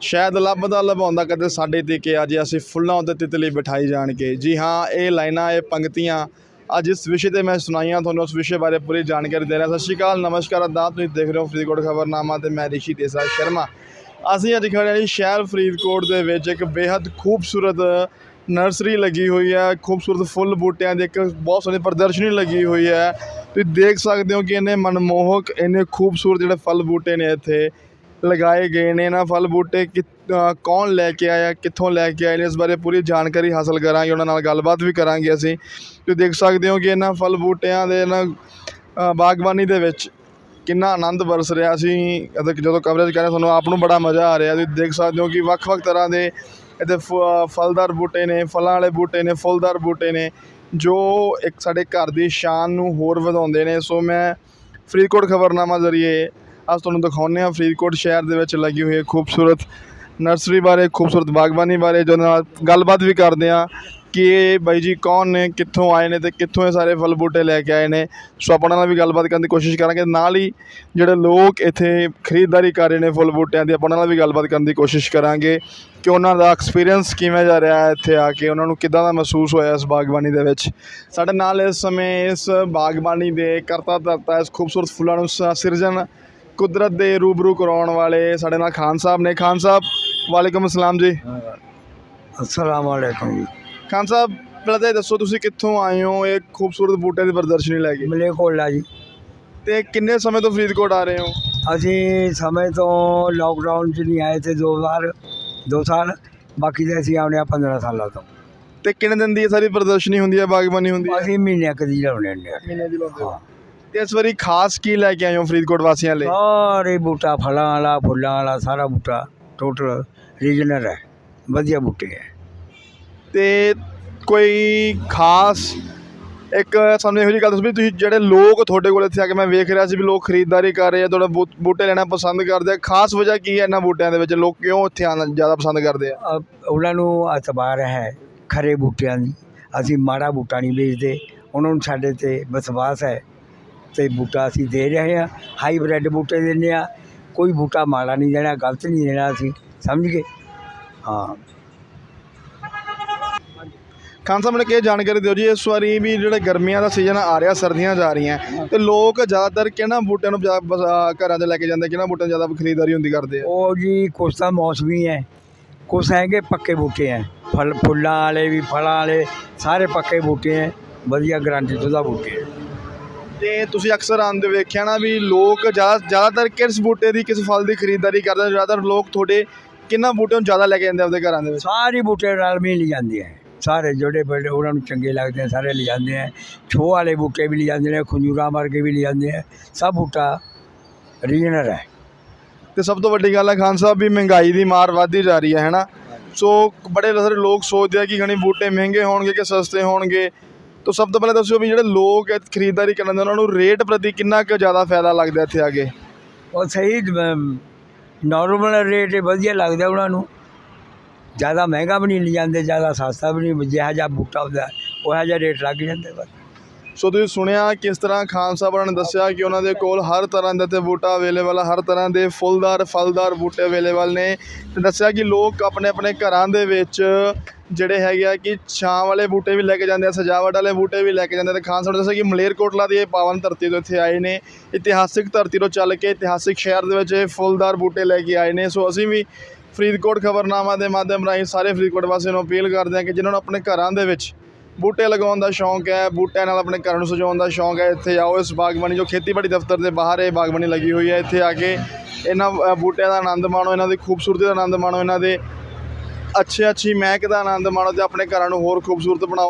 ਸ਼ਾਇਦ ਲੱਭਦਾ ਲਭਾਉਂਦਾ ਕਦੇ ਸਾਡੇ ਤੇ ਕਿ ਜੇ ਅਸੀਂ ਫੁੱਲਾਂ ਉੱਤੇ ਤਿਤਲੀ ਬਿਠਾਈ ਜਾਣ ਕੇ ਜੀ ਹਾਂ, ਇਹ ਲਾਈਨਾਂ, ਇਹ ਪੰਕਤੀਆਂ ਅੱਜ ਇਸ ਵਿਸ਼ੇ ਤੇ ਮੈਂ ਸੁਣਾਈਆਂ, ਤੁਹਾਨੂੰ ਉਸ ਵਿਸ਼ੇ ਬਾਰੇ ਪੂਰੀ ਜਾਣਕਾਰੀ ਦੇ ਰਿਹਾ। ਸਤਿ ਸ਼੍ਰੀ ਅਕਾਲ, ਨਮਸਕਾਰ ਆਦਾਬ ਤੁਸੀਂ ਦੇਖ ਰਹੇ ਹੋ ਫਰੀਦਕੋਟ ਖਬਰਨਾਮਾ ਤੇ ਮੈਂ ਰਿਸ਼ੀ ਦੇਸਾ ਸ਼ਰਮਾ। ਅਸੀਂ ਅੱਜ ਖੜੇ ਹਾਂ ਜੀ ਸ਼ਹਿਰ ਫਰੀਦਕੋਟ ਦੇ ਵਿੱਚ, ਇੱਕ ਬੇहद ਖੂਬਸੂਰਤ ਨਰਸਰੀ ਲੱਗੀ ਹੋਈ ਹੈ। ਖੂਬਸੂਰਤ ਫੁੱਲ ਬੂਟਿਆਂ ਦੀ ਇੱਕ ਬਹੁਤ ਸੋਹਣੀ ਪ੍ਰਦਰਸ਼ਨੀ ਲੱਗੀ ਹੋਈ ਹੈ। ਤੁਸੀਂ ਦੇਖ ਸਕਦੇ ਹੋ ਕਿ ਇਹਨੇ ਮਨਮੋਹਕ ਇਹਨੇ ਖੂਬਸੂਰਤ ਜਿਹੜੇ ਫਲ ਬੂਟੇ ਨੇ ਇੱਥੇ। ਲਗਾਏ ਗਏ ਨੇ ਇਹਨਾਂ ਫਲ ਬੂਟੇ ਕਿ ਕੌਣ ਲੈ ਕੇ ਆਇਆ, ਕਿੱਥੋਂ ਲੈ ਕੇ ਆਏ ਨੇ, ਇਸ ਬਾਰੇ ਪੂਰੀ ਜਾਣਕਾਰੀ ਹਾਸਲ ਕਰਾਂਗੇ, ਉਹਨਾਂ ਨਾਲ ਗੱਲਬਾਤ ਵੀ ਕਰਾਂਗੇ ਅਸੀਂ। ਤੁਸੀਂ ਦੇਖ ਸਕਦੇ ਹੋ ਕਿ ਇਹਨਾਂ ਫਲ ਬੂਟਿਆਂ ਦੇ ਇਹਨਾਂ ਬਾਗਬਾਨੀ ਦੇ ਵਿੱਚ ਕਿੰਨਾ ਆਨੰਦ ਵਰਸ ਰਿਹਾ ਸੀ। ਜਦੋਂ ਕਵਰੇਜ ਕਰ ਰਹੇ ਤੁਹਾਨੂੰ ਆਪ ਨੂੰ ਬੜਾ ਮਜ਼ਾ ਆ ਰਿਹਾ। ਤੁਸੀਂ ਦੇਖ ਸਕਦੇ ਹੋ ਕਿ ਵੱਖ-ਵੱਖ ਤਰ੍ਹਾਂ ਦੇ ਇੱਥੇ ਫ- ਫਲਦਾਰ ਬੂਟੇ ਨੇ, ਫਲਾਂ ਵਾਲੇ ਬੂਟੇ ਨੇ, ਫੁੱਲਦਾਰ ਬੂਟੇ ਨੇ, ਜੋ ਇੱਕ ਸਾਡੇ ਘਰ ਦੀ ਸ਼ਾਨ ਨੂੰ ਹੋਰ ਵਧਾਉਂਦੇ ਨੇ। ਸੋ ਮੈਂ ਫਰੀਦਕੋਟ ਖਬਰਨਾਮਾ ਜ਼ਰੀਏ ਅੱਜ ਤੁਹਾਨੂੰ ਦਿਖਾਉਂਦੇ ਹਾਂ ਫਰੀਦਕੋਟ ਸ਼ਹਿਰ ਦੇ ਵਿੱਚ ਲੱਗੀ ਹੋਈ ਖੂਬਸੂਰਤ ਨਰਸਰੀ ਬਾਰੇ, ਖੂਬਸੂਰਤ ਬਾਗਬਾਨੀ ਬਾਰੇ ਜੋ ਨਾਲ ਗੱਲਬਾਤ ਵੀ ਕਰਦੇ ਹਾਂ ਕਿ ਇਹ ਬਾਈ ਜੀ ਕੌਣ ਨੇ, ਕਿੱਥੋਂ ਆਏ ਨੇ ਤੇ ਕਿੱਥੋਂ ਇਹ ਸਾਰੇ ਫਲ ਬੂਟੇ ਲੈ ਕੇ ਆਏ ਨੇ। ਸੋ ਆਪਾਂ ਨਾਲ ਵੀ ਗੱਲਬਾਤ ਕਰਨ ਦੀ ਕੋਸ਼ਿਸ਼ ਕਰਾਂਗੇ। ਨਾਲ ਹੀ ਜਿਹੜੇ ਲੋਕ ਇੱਥੇ ਖਰੀਦਦਾਰੀ ਕਰ ਰਹੇ ਨੇ ਫੁੱਲ ਬੂਟਿਆਂ ਦੀ, ਆਪਾਂ ਨਾਲ ਵੀ ਗੱਲਬਾਤ ਕਰਨ ਦੀ ਕੋਸ਼ਿਸ਼ ਕਰਾਂਗੇ ਕਿ ਉਹਨਾਂ ਦਾ ਐਕਸਪੀਰੀਅੰਸ ਕਿਵੇਂ ਜਾ ਰਿਹਾ ਹੈ ਇੱਥੇ ਆ ਕੇ, ਉਹਨਾਂ ਨੂੰ ਕਿੱਦਾਂ ਦਾ ਮਹਿਸੂਸ ਹੋਇਆ ਇਸ ਬਾਗਬਾਨੀ ਦੇ ਵਿੱਚ? ਸਾਡੇ ਨਾਲ ਇਸ ਸਮੇਂ ਇਸ ਬਾਗਬਾਨੀ ਦੇ ਕਰਤਾ ਧਰਤਾ ਇਸ ਖੂਬਸੂਰਤ ਫੁੱਲਾਂ ਨੂੰ ਸ- ਸਿਰਜਣ ਕੁਦਰਤ ਦੇ ਰੂਬਰੂ ਕਰਾਉਣ ਵਾਲੇ ਸਾਡੇ ਨਾਲ ਖਾਨ ਸਾਹਿਬ ਨੇ। ਖਾਨ ਸਾਹਿਬ ਵਾਲੇਕੁਮ ਅਸਲਾਮ ਜੀ। ਅਸਲਾਮ ਵਾਲੇਕੁਮ ਜੀ। ਖਾਨ ਸਾਹਿਬ ਪਹਿਲਾਂ ਤਾਂ ਇਹ ਦੱਸੋ ਤੁਸੀਂ ਕਿੱਥੋਂ ਆਏ ਹੋ? ਇਹ ਖੂਬਸੂਰਤ ਬੂਟੇ ਦੀ ਪ੍ਰਦਰਸ਼ਨੀ ਲੈ ਕੇ। ਮਲੇਕੋਲਾ ਜੀ। ਤੇ ਕਿੰਨੇ ਸਮੇਂ ਤੋਂ ਫਰੀਦਕੋਟ ਆ ਰਹੇ ਹੋ? ਅਸੀਂ ਸਮੇਂ ਤੋਂ ਲਾਕਡਾਊਨ 'ਚ ਨਹੀਂ ਆਏ ਤੇ ਦੋ ਵਾਰ ਦੋ ਸਾਲ ਬਾਕੀ ਤੇ ਅਸੀਂ ਆਉਣੇ ਆ 15 ਸਾਲਾਂ ਤੋਂ। ਤੇ ਕਿੰਨੇ ਦਿਨ ਦੀ ਇਹ ਸਾਰੀ ਪ੍ਰਦਰਸ਼ਨੀ ਹੁੰਦੀ ਹੈ ਬਾਗਬਾਨੀ ਹੁੰਦੀ ਹੈ? ਅਸੀਂ ਮਹੀਨੇ ਕਦੀ ਲਾਉਣੇ ਨੇ ਮਹੀਨੇ ਦੀ ਲਾਉਂਦੇ ਹਾਂ। ਤੇ ਇਸ ਵਾਰੀ ਖਾਸ ਕੀ ਲੈ ਕੇ ਆਏ ਹੋ ਫਰੀਦਕੋਟ ਵਾਸੀਆਂ ਲਈ? ਸਾਰੇ ਬੂਟਾ ਫਲਾਂ ਵਾਲਾ ਫੁੱਲਾਂ ਵਾਲਾ ਸਾਰਾ ਬੂਟਾ। ਟੋਟਲ ਰੀਜਨਲ ਹੈ। ਵਧੀਆ ਬੂਟੇ ਹੈ। ਤੇ ਕੋਈ ਖਾਸ ਇੱਕ ਸਾਨੂੰ ਇਹੋ ਜਿਹੀ ਗੱਲ ਦੱਸੋ ਵੀ ਤੁਸੀਂ ਜਿਹੜੇ ਲੋਕ ਤੁਹਾਡੇ ਕੋਲ ਇੱਥੇ ਆ ਕੇ ਮੈਂ ਵੇਖ ਰਿਹਾ ਸੀ ਵੀ ਲੋਕ ਖਰੀਦਦਾਰੀ ਕਰ ਰਹੇ ਆ ਤੁਹਾਡਾ ਬੂ- ਬੂਟੇ ਲੈਣਾ ਪਸੰਦ ਕਰਦੇ ਆ। ਖਾਸ ਵਜ੍ਹਾ ਕੀ ਹੈ ਇਹਨਾਂ ਬੂਟਿਆਂ ਦੇ ਵਿੱਚ? ਲੋਕ ਕਿਉਂ ਇੱਥੇ ਆਉਣਾ ਜ਼ਿਆਦਾ ਪਸੰਦ ਕਰਦੇ ਆ? ਉਹਨਾਂ ਨੂੰ ਅਤਬਾਰ ਹੈ ਖਰੇ ਬੂਟਿਆਂ ਦੀ। ਅਸੀਂ ਮਾੜਾ ਬੂਟਾ ਨਹੀਂ ਵੇਚਦੇ। ਉਹਨਾਂ ਨੂੰ ਸਾਡੇ ਤੇ ਵਿਸ਼ਵਾਸ ਹੈ ਤੇ ਬੂਟਾ ਅਸੀਂ ਦੇ ਰਹੇ ਹਾਂ ਹਾਈਬ੍ਰਿਡ ਬੂਟੇ ਦਿੰਦੇ ਆ ਕੋਈ ਬੂਟਾ ਮਾੜਾ ਨਹੀਂ ਦੇਣਾ ਗਲਤ ਨਹੀਂ ਦੇਣਾ ਅਸੀਂ ਸਮਝ ਗਏ? ਹਾਂ। ਖਾਨ ਸਾਹਿਬ ਮੈਨੂੰ ਇਹ ਜਾਣਕਾਰੀ ਦਿਓ ਜੀ ਇਸ ਵਾਰੀ ਵੀ ਜਿਹੜੇ ਗਰਮੀਆਂ ਦਾ ਸੀਜ਼ਨ ਆ ਰਿਹਾ ਸਰਦੀਆਂ ਜਾ ਰਹੀਆਂ ਤੇ ਲੋਕ ਜ਼ਿਆਦਾਤਰ ਕਿਹਨਾਂ ਬੂਟਿਆਂ ਨੂੰ ਘਰਾਂ 'ਚ ਲੈ ਕੇ ਜਾਂਦੇ ਕਿਹਨਾਂ ਬੂਟਿਆਂ ਦੀ ਜ਼ਿਆਦਾ ਖਰੀਦਦਾਰੀ ਹੁੰਦੀ ਕਰਦੇ ਆ? ਉਹ ਜੀ ਕੁਛ ਤਾਂ ਮੌਸਮੀ ਹੈ ਕੁਛ ਹੈਗੇ ਪੱਕੇ ਬੂਟੇ ਹੈ ਫਲ ਫੁੱਲਾਂ ਵਾਲੇ ਵੀ ਫਲਾਂ ਵਾਲੇ ਸਾਰੇ ਪੱਕੇ ਬੂਟੇ ਹੈ ਵਧੀਆ ਗਾਰੰਟੀ ਦਾ ਬੂਟੇ ਹੈ। ਤੇ ਤੁਸੀਂ ਅਕਸਰ ਆਉਂਦੇ ਵੇਖਿਆ ਨਾ ਵੀ ਲੋਕ ਜ਼ਿਆਦਾ ਜ਼ਿਆਦਾਤਰ ਕਿਸ ਬੂਟੇ ਦੀ ਕਿਸ ਫਲ ਦੀ ਖਰੀਦਦਾਰੀ ਕਰਦੇ ਆ? ਜ਼ਿਆਦਾਤਰ ਲੋਕ ਤੁਹਾਡੇ ਕਿੰਨਾਂ ਬੂਟਿਆਂ ਨੂੰ ਜ਼ਿਆਦਾ ਲੈ ਕੇ ਜਾਂਦੇ ਆਪਦੇ ਘਰਾਂ ਦੇ ਵਿੱਚ? ਸਾਰੇ ਬੂਟੇ ਰਲ ਮਿਲ ਜਾਂਦੇ ਹੈ ਸਾਰੇ ਜਿਹੜੇ ਬੜੇ ਉਹਨਾਂ ਨੂੰ ਚੰਗੇ ਲੱਗਦੇ ਆ ਸਾਰੇ ਲੈ ਜਾਂਦੇ ਹੈ ਛੋਹ ਵਾਲੇ ਬੂਟੇ ਵੀ ਲੈ ਜਾਂਦੇ ਨੇ ਖੰਜੂਰਾਂ ਵਰਗੇ ਵੀ ਲੈ ਜਾਂਦੇ ਹੈ ਸਭ ਬੂਟਾ ਰੀਜਨਲ ਹੈ। ਤੇ ਸਭ ਤੋਂ ਵੱਡੀ ਗੱਲ ਹੈ ਖਾਨ ਸਾਹਿਬ ਵੀ ਮਹਿੰਗਾਈ ਦੀ ਮਾਰ ਵੱਧਦੀ ਜਾ ਰਹੀ ਹੈ ਹੈਨਾ ਸੋ ਬੜੇ ਸਾਰੇ ਲੋਕ ਸੋਚਦੇ ਆ ਕਿ ਖਣੀ ਬੂਟੇ ਮਹਿੰਗੇ ਹੋਣਗੇ ਕਿ ਸਸਤੇ ਹੋਣਗੇ। ਤਾਂ ਸਭ ਤੋਂ ਪਹਿਲਾਂ ਦੱਸਿਓ ਵੀ ਜਿਹੜੇ ਲੋਕ ਇਹ ਖਰੀਦਦਾਰੀ ਕਰਨ ਦੇ ਉਹਨਾਂ ਨੂੰ ਰੇਟ ਪ੍ਰਤੀ ਕਿੰਨਾ ਕੁ ਜ਼ਿਆਦਾ ਫਾਇਦਾ ਲੱਗਦਾ ਇੱਥੇ ਆ ਕੇ? ਉਹ ਸਹੀ ਨਾਰਮਲ ਰੇਟ ਵਧੀਆ ਲੱਗਦਾ ਉਹਨਾਂ ਨੂੰ। ਜ਼ਿਆਦਾ ਮਹਿੰਗਾ ਵੀ ਨਹੀਂ ਲੈ ਜਾਂਦੇ ਜ਼ਿਆਦਾ ਸਸਤਾ ਵੀ ਨਹੀਂ ਜਿਹਾ ਜਿਹਾ ਬੂਟਾ ਹੁੰਦਾ ਉਹ ਜਿਹਾ ਰੇਟ ਲੱਗ ਜਾਂਦੇ ਬਸ। ਸੋ ਤੁਸੀਂ ਸੁਣਿਆ ਕਿਸ ਤਰ੍ਹਾਂ ਖਾਨ ਸਾਹਿਬ ਉਹਨਾਂ ਨੇ ਦੱਸਿਆ ਕਿ ਉਹਨਾਂ ਦੇ ਕੋਲ ਹਰ ਤਰ੍ਹਾਂ ਦਾ ਤੇ ਬੂਟਾ ਅਵੇਲੇਬਲ ਹਰ ਤਰ੍ਹਾਂ ਦੇ ਫੁੱਲਦਾਰ ਫਲਦਾਰ ਬੂਟੇ ਅਵੇਲੇਬਲ ਨੇ। ਤੇ ਦੱਸਿਆ ਕਿ ਲੋਕ ਆਪਣੇ ਆਪਣੇ ਘਰਾਂ ਦੇ ਵਿੱਚ ਜਿਹੜੇ ਹੈਗੇ ਆ ਕਿ ਛਾਂ ਵਾਲੇ ਬੂਟੇ ਵੀ ਲੈ ਕੇ ਜਾਂਦੇ ਆ, ਸਜਾਵਟ ਵਾਲੇ ਬੂਟੇ ਵੀ ਲੈ ਕੇ ਜਾਂਦੇ ਆ। ਤੇ ਖਾਨ ਸਾਹਿਬ ਦੱਸਿਆ ਕਿ ਮਲੇਰਕੋਟਲਾ ਦੀ ਇਹ ਪਾਵਨ ਧਰਤੀ ਤੋਂ ਇੱਥੇ ਆਏ ਨੇ। ਇਤਿਹਾਸਿਕ ਧਰਤੀ ਤੋਂ ਚੱਲ ਕੇ ਇਤਿਹਾਸਿਕ ਸ਼ਹਿਰ ਦੇ ਵਿੱਚ ਇਹ ਫੁੱਲਦਾਰ ਬੂਟੇ ਲੈ ਕੇ ਆਏ ਨੇ। ਸੋ ਅਸੀਂ ਵੀ ਫਰੀਦਕੋਟ ਖਬਰਨਾਮਾ ਦੇ ਮਾਧਿਅਮ ਰਾਹੀਂ ਸਾਰੇ ਫਰੀਦਕੋਟ ਵਾਸੀਆਂ ਨੂੰ ਅਪੀਲ ਕਰਦੇ ਹਾਂ ਕਿ ਜਿਨ੍ਹਾਂ ਨੂੰ ਆਪਣੇ ਘਰਾਂ ਦੇ ਵਿੱਚ ਬੂਟੇ ਲਗਾਉਣ ਦਾ ਸ਼ੌਂਕ ਹੈ, ਬੂਟਿਆਂ ਨਾਲ ਆਪਣੇ ਘਰ ਨੂੰ ਸਜਾਉਣ ਦਾ ਸ਼ੌਂਕ ਹੈ, ਇੱਥੇ ਆਓ ਇਸ ਬਾਗਬਾਨੀ ਜੋ ਖੇਤੀਬਾੜੀ ਦਫ਼ਤਰ ਦੇ ਬਾਹਰ ਇਹ ਬਾਗਬਾਨੀ ਲੱਗੀ ਹੋਈ ਹੈ। ਇੱਥੇ ਆ ਕੇ ਇਹਨਾਂ ਬੂਟਿਆਂ ਦਾ ਆਨੰਦ ਮਾਣੋ, ਇਹਨਾਂ ਦੀ ਖੂਬਸੂਰਤੀ ਦਾ ਆਨੰਦ ਮਾਣੋ, ਇਹਨਾਂ ਦੇ ਅੱਛੇ ਅੱਛੀ ਮਹਿਕ ਦਾ ਆਨੰਦ ਮਾਣੋ ਤੇ ਆਪਣੇ ਘਰਾਂ ਨੂੰ ਹੋਰ ਖੂਬਸੂਰਤ ਬਣਾਓ।